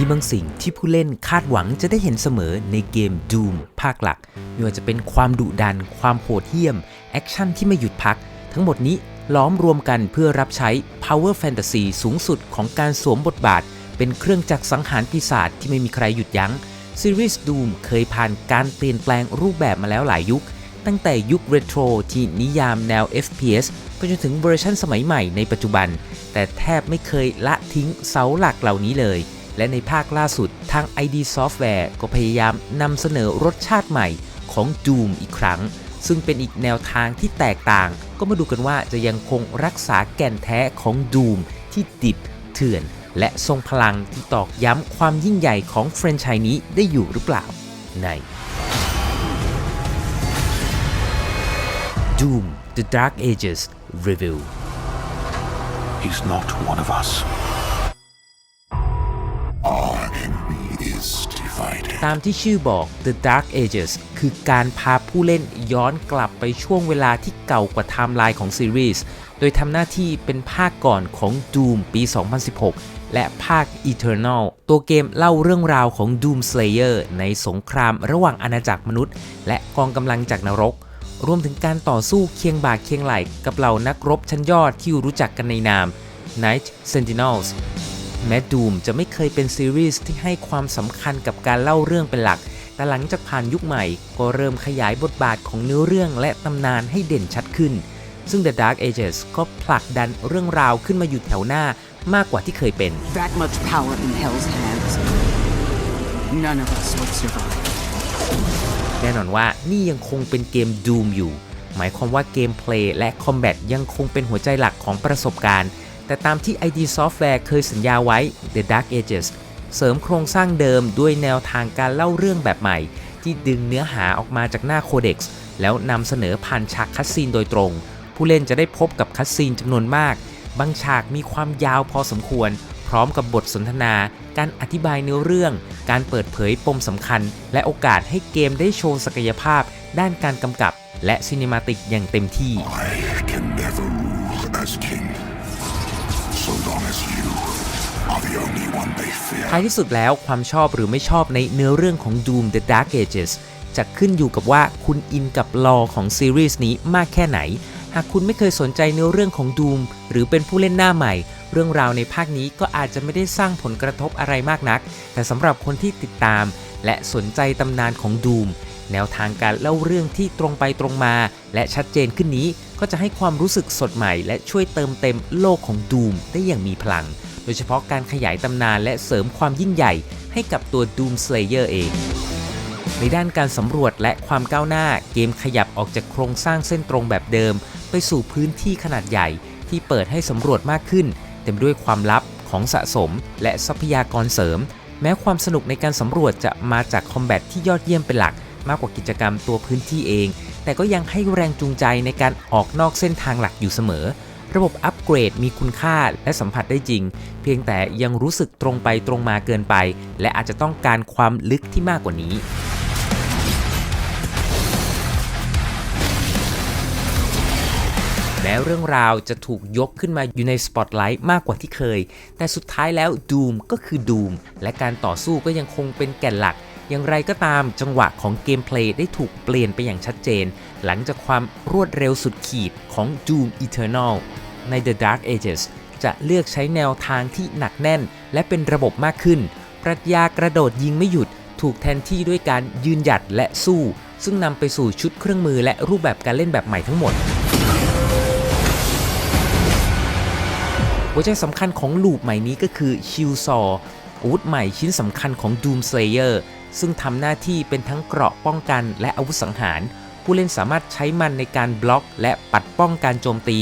มีบางสิ่งที่ผู้เล่นคาดหวังจะได้เห็นเสมอในเกม Doom ภาคหลัก ไม่ว่าจะเป็นความดุดัน ความโหดเหี้ยม แอคชั่นที่ไม่หยุดพัก ทั้งหมดนี้ล้อมรวมกันเพื่อรับใช้ Power Fantasy สูงสุดของการสวมบทบาท เป็นเครื่องจักรสังหารปีศาจที่ไม่มีใครหยุดยัง้งซีรีส์ Doom เคยผ่านการเปลี่ยนแปลงรูปแบบมาแล้วหลายยุค ตั้งแต่ยุคเรโทรที่นิยามแนว FPS ไปจนถึงเวอร์ชันสมัยใหม่ในปัจจุบัน แต่แทบไม่เคยละทิ้งเสาหลักเหล่านี้เลย และในภาคล่าสุดทาง ID Software ก็พยายามนำเสนอรสชาติใหม่ของ Doom อีกครั้ง ซึ่งเป็นอีกแนวทางที่แตกต่าง ก็มาดูกันว่าจะยังคงรักษาแก่นแท้ของ Doom ที่ดิบเถื่อน และทรงพลังที่ตอกย้ำความยิ่งใหญ่ของแฟรนไชส์นี้ได้อยู่หรือเปล่าใน Doom The Dark Ages Review He's not one of us. ตามที่ชื่อบอก The Dark Ages คือการพาผู้เล่นย้อนกลับไปช่วงเวลาที่เก่ากว่าไทม์ไลน์ของซีรีส์ โดยทำหน้าที่เป็นภาคก่อนของ Doom ปี 2016 และภาค Eternal ตัวเกมเล่าเรื่องราวของ Doom Slayer ในสงครามระหว่างอาณาจักรมนุษย์ และกองกำลังจากนรก รวมถึงการต่อสู้เคียงบ่าเคียงไหล่กับเหล่านักรบชั้นยอดที่รู้จักกันในนาม Night Sentinels แม้ดูมจะไม่เคยเป็นซีรีส์ที่ให้ความสำคัญกับการเล่าเรื่องเป็นหลัก แต่หลังจากผ่านยุคใหม่ ก็เริ่มขยายบทบาทของเนื้อเรื่องและตำนานให้เด่นชัดขึ้น ซึ่ง The Dark Ages ก็ผลักดันเรื่องราวขึ้นมาอยู่แถวหน้ามากกว่าที่เคยเป็น That much power in Hell's hands. None of us would survive. แน่นอนว่านี่ยังคงเป็นเกม Doom อยู่ หมายความว่าเกมเพลย์และคอมแบทยังคงเป็นหัวใจหลักของประสบการณ์ แต่ตามที่ ID Software เคยสัญญาไว้ The Dark Ages เสริมโครงสร้างเดิมด้วยแนวทางการเล่าเรื่องแบบใหม่ ที่ดึงเนื้อหาออกมาจากหน้าโคเด็กซ์แล้วนำเสนอผ่านฉากคัสซีนโดยตรง ผู้เล่นจะได้พบกับคัสซีนจำนวนมาก บางฉากมีความยาวพอสมควร พร้อมกับบทสนทนา การอธิบายเนื้อเรื่อง การเปิดเผยปมสำคัญ และโอกาสให้เกมได้โชว์ศักยภาพ ด้านการกำกับ และซินิมาติกอย่างเต็มที่ ท้ายที่สุดแล้วความชอบหรือไม่ชอบในเนื้อเรื่องของ Doom The Dark Ages จะขึ้นอยู่กับว่าคุณอินกับลอของซีรีส์นี้มากแค่ไหน หากคุณไม่เคยสนใจเนื้อเรื่องของ Doom หรือเป็นผู้เล่นหน้าใหม่ เรื่องราวในภาคนี้ก็อาจจะไม่ได้สร้างผลกระทบอะไรมากนัก แต่สำหรับคนที่ติดตาม และสนใจตำนานของ Doom แนวทางการเล่าเรื่องที่ตรงไปตรงมา และชัดเจนขึ้นนี้ ก็จะให้ความรู้สึกสดใหม่ และช่วยเติมเต็มโลกของ Doom ได้อย่างมีพลัง โดยเฉพาะการขยายตำนานและเสริมความยิ่งใหญ่ให้กับตัว Doom Slayer เอง ในด้านการสำรวจและความก้าวหน้าเกมขยับออกจากโครงสร้างเส้นตรงแบบเดิม ไปสู่พื้นที่ขนาดใหญ่ ที่เปิดให้สำรวจมากขึ้น เต็มด้วยความลับของสะสม และทรัพยากรเสริม แม้ความสนุกในการสำรวจจะมาจากคอมแบทที่ยอดเยี่ยมเป็นหลักมากกว่ากิจกรรมตัวพื้นที่เอง แต่ก็ยังให้แรงจูงใจในการออกนอกเส้นทางหลักอยู่เสมอ ระบบอัปเกรดมีคุณค่าและสัมผัสได้จริง เพียงแต่ยังรู้สึกตรงไปตรงมาเกินไป และอาจจะต้องการความลึกที่มากกว่านี้แม้เรื่องราวจะถูกยกขึ้นมาอยู่ในสปอตไลท์มากกว่าที่เคย แต่สุดท้ายแล้วดูมก็คือดูมและการต่อสู้ก็ยังคงเป็นแก่นหลัก อย่างไรก็ตามจังหวะของเกมเพลย์ได้ถูกเปลี่ยนไปอย่างชัดเจน หลังจากความรวดเร็วสุดขีดของ Doom Eternal ใน The Dark Ages จะเลือกใช้แนวทางที่หนักแน่น และเป็นระบบมากขึ้น ปรัชญากระโดดยิงไม่หยุดถูกแทนที่ด้วยการยืนหยัดและสู้ ซึ่งนำไปสู่ชุดเครื่องมือและรูปแบบการเล่นแบบใหม่ทั้งหมด หัวใจสำคัญของลูปใหม่นี้ก็คือชิลซออาวุธใหม่ชิ้นสำคัญของ Doom Slayer ซึ่งทำหน้าที่เป็นทั้งเกราะป้องกันและอาวุธสังหาร ผู้เล่นสามารถใช้มันในการบล็อก และปัดป้องการโจมตี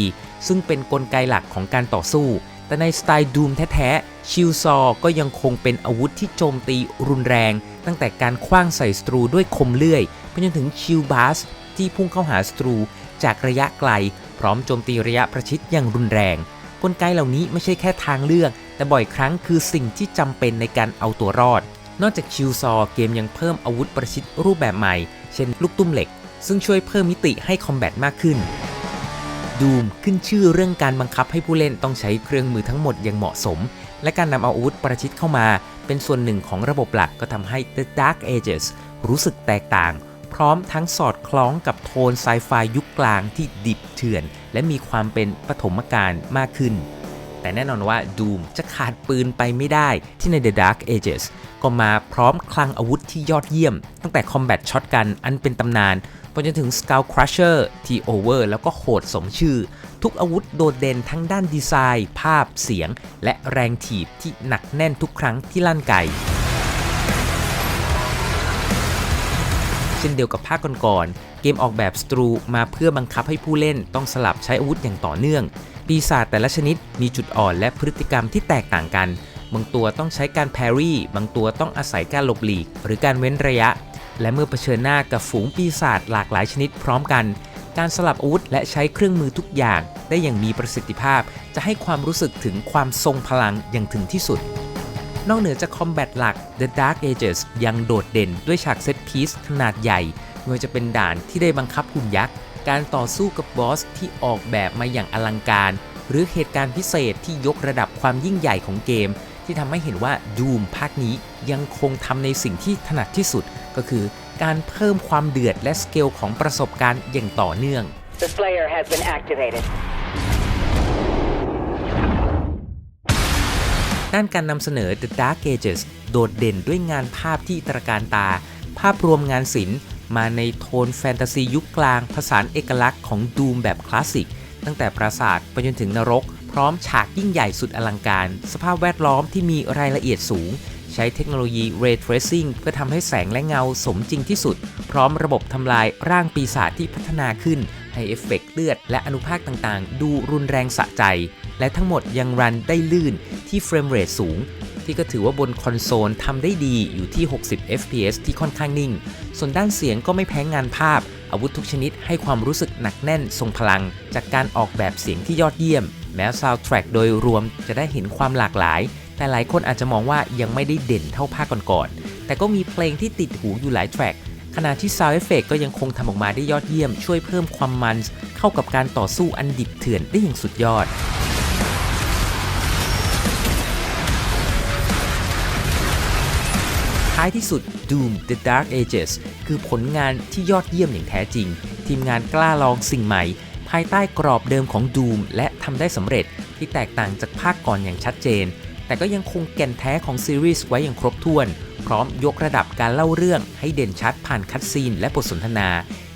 ซึ่งเป็นนกลไกหลักของการต่อสู้ แต่ในสไตล์ Doom แท้ๆ ชิลซอก็ยังคงเป็นอาวุธที่โจมตีรุนแรง ตั้งแต่การคว้างใส่ศัตรูด้วยคมเลื่อยไปจนถึงชิลบาสที่พุ่งเข้าหาศัตรูจากระยะไกล พร้อมโจมตีระยะประชิดอย่างรุนแรง กลไกเหล่านี้ไม่ใช่แค่ทางเลือก แต่บ่อยครั้งคือสิ่งที่จำเป็นในการเอาตัวรอด นอกจากชิลซอเกมยังเพิ่มอาวุธประชิดรูปแบบใหม่ เช่นลูกตุ้มเหล็ก ซึ่งช่วยเพิ่มมิติให้คอมแบทมากขึ้นดูมขึ้นชื่อเรื่องการบังคับให้ผู้เล่นต้องใช้เครื่องมือทั้งหมดอย่างเหมาะสม และการนำเอาอาวุธประชิดเข้ามา เป็นส่วนหนึ่งของระบบหลักก็ทำให้ The Dark Ages รู้สึกแตกต่าง พร้อมทั้งสอดคล้องกับโทนไซไฟยุคกลางที่ดิบเถื่อน และมีความเป็นปฐมกาลมากขึ้น แต่แน่นอนว่า Doom จะขาดปืนไปไม่ได้ที่ใน The Dark Ages ก็มาพร้อมคลังอาวุธที่ยอดเยี่ยม ตั้งแต่ Combat Shotgun อันเป็นตำนานไปจนถึง Skull Crusher ที่ Over แล้วก็โหดสมชื่อ ทุกอาวุธโดดเด่นทั้งด้านดีไซน์ ภาพเสียง และแรงถีบที่หนักแน่นทุกครั้งที่ลั่นไกเช่นเดียวกับภาคก่อนๆ เกมออกแบบสตรูมาเพื่อบังคับให้ผู้เล่นต้องสลับใช้อาวุธอย่างต่อเนื่อง ปีศาจแต่ละชนิดมีจุดอ่อนและพฤติกรรมที่แตกต่างกัน บางตัวต้องใช้การแพรี่ บางตัวต้องอาศัยการหลบหลีก หรือการเว้นระยะ และเมื่อเผชิญหน้ากับฝูงปีศาจหลากหลายชนิดพร้อมกัน การสลับอาวุธและใช้เครื่องมือทุกอย่าง ได้อย่างมีประสิทธิภาพ จะให้ความรู้สึกถึงความทรงพลังอย่างถึงที่สุด นอกเหนือจากคอมแบทหลัก The Dark Ages ยังโดดเด่นด้วยฉากเซตพีซขนาดใหญ่ไม่ว่าจะเป็นด่านที่ได้บังคับหุ่นยักษ์ การต่อสู้กับบอสที่ออกแบบมาอย่างอลังการ หรือเหตุการณ์พิเศษที่ยกระดับความยิ่งใหญ่ของเกม ที่ทำให้เห็นว่า Doom ภาคนี้ยังคงทำในสิ่งที่ถนัดที่สุด ก็คือการเพิ่มความเดือดและสเกลของประสบการณ์อย่างต่อเนื่อง The Slayer has been activated. ด้านการนำเสนอ The Dark Ages โดดเด่นด้วยงานภาพที่ตระการตา ภาพรวมงานศิลป์ มาในโทนแฟนตาซียุคกลางผสานเอกลักษณ์ของดูมแบบคลาสสิก ตั้งแต่ปราสาทไปจนถึงนรก พร้อมฉากยิ่งใหญ่สุดอลังการ สภาพแวดล้อมที่มีรายละเอียดสูง ใช้เทคโนโลยี Ray Tracing เพื่อทำให้แสงและเงาสมจริงที่สุด พร้อมระบบทำลายร่างปีศาจที่พัฒนาขึ้นให้เอฟเฟกต์เลือดและอนุภาคต่างๆ ดูรุนแรงสะใจ และทั้งหมดยังรันได้ลื่นที่เฟรมเรทสูง ที่ก็ถือว่าบนคอนโซลทำได้ดีอยู่ที่ 60 fps ที่ค่อนข้างนิ่ง ส่วนด้านเสียงก็ไม่แพ้งานภาพ อาวุธทุกชนิดให้ความรู้สึกหนักแน่นทรงพลัง จากการออกแบบเสียงที่ยอดเยี่ยม แม้ซาวด์แทร็กโดยรวมจะได้เห็นความหลากหลาย แต่หลายคนอาจจะมองว่ายังไม่ได้เด่นเท่าภาคก่อนๆแต่ก็มีเพลงที่ติดหูอยู่หลายแทร็กขณะที่ Sound Effect ก็ยังคงทำออกมาได้ยอดเยี่ยม ช่วยเพิ่มความมัน เข้ากับการต่อสู้อันดิบเถื่อนได้อย่างสุดยอดายที่สุด Doom The Dark Ages คือผลงานที่ยอดเยี่ยมอย่างแท้จริง ทีมงานกล้าลองสิ่งใหม่ ภายใต้กรอบเดิมของ Doom และทำได้สำเร็จที่แตกต่างจากภาคก่อนอย่างชัดเจน แต่ก็ยังคงแก่นแท้ของซีรีส์ไว้อย่างครบถ้วน พร้อมยกระดับการเล่าเรื่องให้เด่นชัดผ่านคัดซีนและบทสนทนา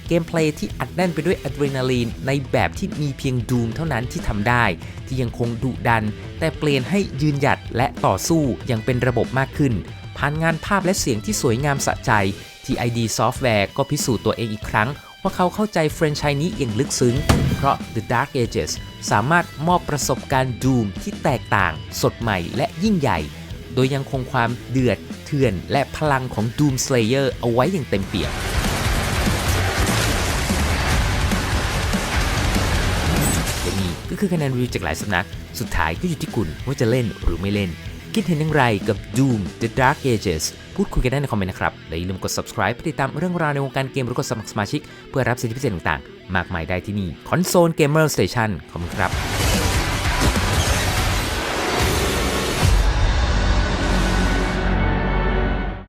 เกมเพลย์ที่อัดแน่นไปด้วยอะดรีนาลีนในแบบที่มีเพียงดูมเท่านั้นที่ทำได้ ที่ยังคงดุดัน แต่เปลี่ยนให้ยืนหยัดและต่อสู้อย่างเป็นระบบมากขึ้น ผ่านงานภาพและเสียงที่สวยงามสะใจที่ ID Software ก็พิสูจน์ตัวเองอีกครั้ง ว่าเขาเข้าใจแฟรนไชส์นี้อย่างลึกซึ้ง เพราะ The Dark Ages สามารถมอบประสบการณ์ Doom ที่แตกต่าง สดใหม่และยิ่งใหญ่ โดยยังคงความเดือดเถื่อนและพลังของ Doom Slayer เอาไว้อย่างเต็มเปี่ยมและนี่ก็คือคะแนนรีวิวจากหลายสำนัก สุดท้ายก็อยู่ที่คุณว่าจะเล่นหรือไม่เล่น คิดเห็นอย่างไรกับ Doom The Dark Ages พูดคุยกันได้ในคอมเมนต์นะครับ และอย่าลืมกด subscribe เพื่อติดตามเรื่องราวในวงการเกมหรือกดสมัครสมาชิก เพื่อรับสิทธิพิเศษต่างๆ มากมายได้ที่นี่ Console Gamer Station ขอบคุณครับ